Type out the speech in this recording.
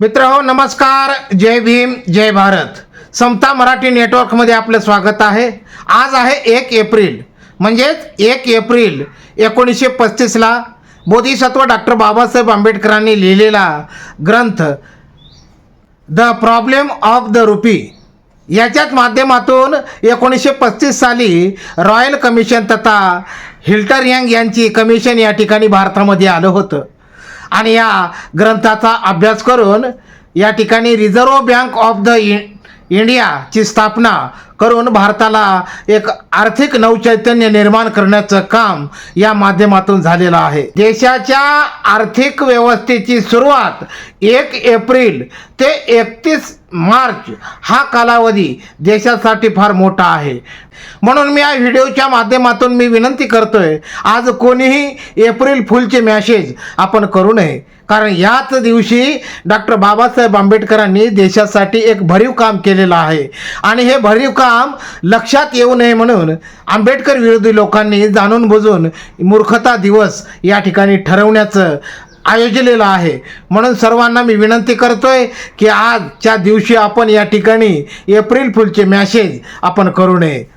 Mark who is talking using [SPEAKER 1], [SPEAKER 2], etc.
[SPEAKER 1] मित्र हो नमस्कार. जय भीम जय भारत. समता मराठी नेटवर्कमध्ये आपलं स्वागत आहे. आज आहे एक एप्रिल. म्हणजेच एक एप्रिल एकोणीसशे पस्तीसला बोधिसत्व डॉक्टर बाबासाहेब आंबेडकरांनी लिहिलेला ग्रंथ the problem of the rupee. याच्याच माध्यमातून एकोणीसशे पस्तीस साली रॉयल कमिशन तथा हिल्टर यंग यांची कमिशन या ठिकाणी भारतामध्ये आलं होतं. आणि या ग्रंथाचा अभ्यास करून या ठिकाणी रिझर्व्ह बँक ऑफ द इ इंडियाची स्थापना करून भारताला एक आर्थिक नवचैतन्य निर्माण करण्याचं काम या माध्यमातून झालेलं आहे. देशाच्या आर्थिक व्यवस्थेची सुरुवात एक एप्रिल ते एकतीस मार्च हा कालावधी देशासाठी फार मोठा आहे. म्हणून मी या व्हिडिओच्या माध्यमातून मी विनंती करतोय आज कोणीही एप्रिल फुलचे मॅसेज आपण करू नये. कारण याच दिवशी डॉक्टर बाबासाहेब आंबेडकरांनी देशासाठी एक भरीव काम केलेलं आहे. आणि हे भरीव काम लक्षात येऊ नये म्हणून आंबेडकर विरोधी लोकांनी जाणून बुजून मूर्खता दिवस या ठिकाणी ठरवण्याचं आयोजलेलं आहे. म्हणून सर्वांना मी विनंती करतोय की आजच्या दिवशी आपण या ठिकाणी एप्रिल फुलचे मॅसेज आपण करू नये.